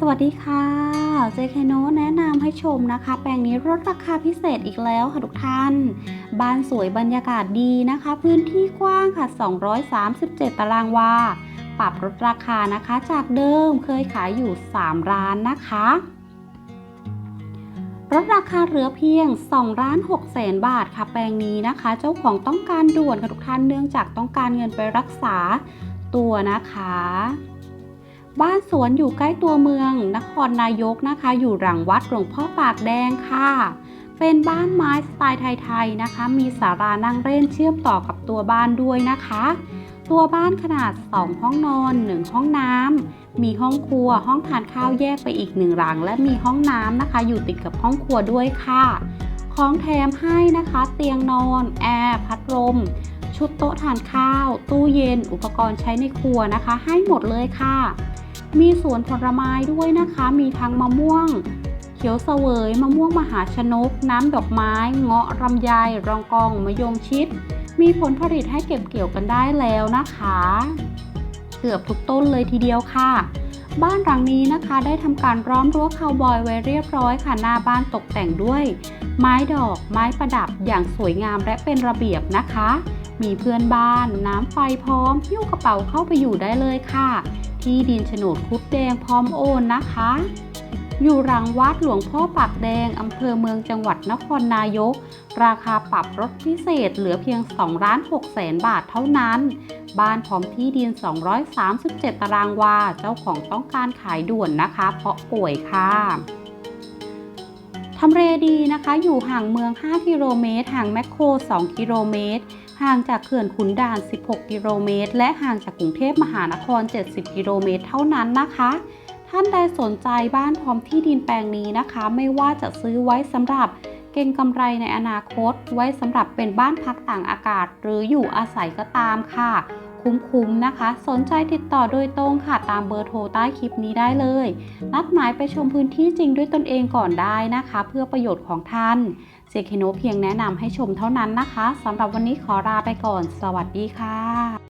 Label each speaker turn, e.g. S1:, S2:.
S1: สวัสดีค่ะเจคโนแนะนำให้ชมนะคะ แปลงนี้ลดราคาพิเศษอีกแล้วค่ะทุกท่าน บ้านสวยบรรยากาศดีนะคะ พื้นที่กว้างค่ะ 237 ตารางวา ปรับลดราคานะคะ จากเดิมเคยขายอยู่3ร้านนะคะลดราคาเหลือเพียง2ล้าน6แสนบาทค่ะแปลงนี้นะคะ เจ้าของต้องการด่วนค่ะทุกท่านเนื่องจากต้องการเงินไปรักษาตัวนะคะ บ้านสวนอยู่ใกล้ตัวเมือง นครนายกนะคะ อยู่หลังวัดหลวงพ่อปากแดงค่ะ เป็นบ้านไม้สไตล์ไทยๆนะคะ มีศาลานั่งเล่นเชื่อมต่อกับตัวบ้านด้วยนะคะ ตัวบ้านขนาด 2 ห้องนอน 1 ห้องน้ำมีห้องครัว ห้องทานข้าวแยกไปอีกหนึ่งหลัง และมีห้องน้ำนะคะ อยู่ติดกับห้องครัวด้วยค่ะ ของแถมให้นะคะ เตียงนอน แอร์พัดลมชุดโต๊ะทานข้าว ตู้เย็น อุปกรณ์ใช้ในครัวนะคะ ให้หมดเลยค่ะ มีสวนผลไม้ด้วยนะคะ มีทั้งมะม่วง เขียวเสวยมะม่วงมหาชนก น้ำดอกไม้ เงาะลำไยรองกองมะยงชิด มีผลผลิตให้เก็บเกี่ยวกันได้แล้วนะคะ เกือบทุกต้นเลยทีเดียวค่ะ บ้านหลังนี้นะคะได้ทำการร้อมรั้วคาวบอยไว้เรียบร้อยค่ะ หน้าบ้านตกแต่งด้วย ไม้ดอก ไม้ประดับอย่างสวยงามและเป็นระเบียบนะคะ มีเพื่อนบ้าน น้ำไฟพร้อมยิ้วกระเป๋าเข้าไปอยู่ได้เลยค่ะ ที่ดินโฉนดคุดแดงพร้อมโอนนะคะ อยู่หลังวัดหลวงพ่อปากแดง อำเภอเมืองจังหวัดนครนายก ราคาปรับลดพิเศษเหลือเพียง2ล้าน6แสนบาทเท่านั้น บ้านพร้อมที่ดิน 237 ตารางวา เจ้าของต้องการขายด่วนนะคะ เพราะป่วยค่ะทำเลดีนะคะ อยู่ห่างเมือง 5 กิโลเมตร ห่างแมคโคร 2 กิโลเมตร ห่างจากเขื่อนขุนด่าน 16 กิโลเมตร และห่างจากกรุงเทพมหานคร 70 กิโลเมตร เท่านั้นนะคะ ท่านใดสนใจบ้านพร้อมที่ดินแปลงนี้นะคะ ไม่ว่าจะซื้อไว้สำหรับเก็งกำไรในอนาคตไว้สำหรับเป็นบ้านพักต่างอากาศ หรืออยู่อาศัยก็ตามค่ะ คุ้มๆนะคะ สนใจติดต่อโดยตรงค่ะตามเบอร์โทรใต้คลิปนี้ได้เลย นัดหมายไปชมพื้นที่จริงด้วยตนเองก่อนได้นะคะ เพื่อประโยชน์ของท่านเซเคโนเพียงแนะนำให้ชมเท่านั้นนะคะสำหรับวันนี้ขอลาไปก่อน สวัสดีค่ะ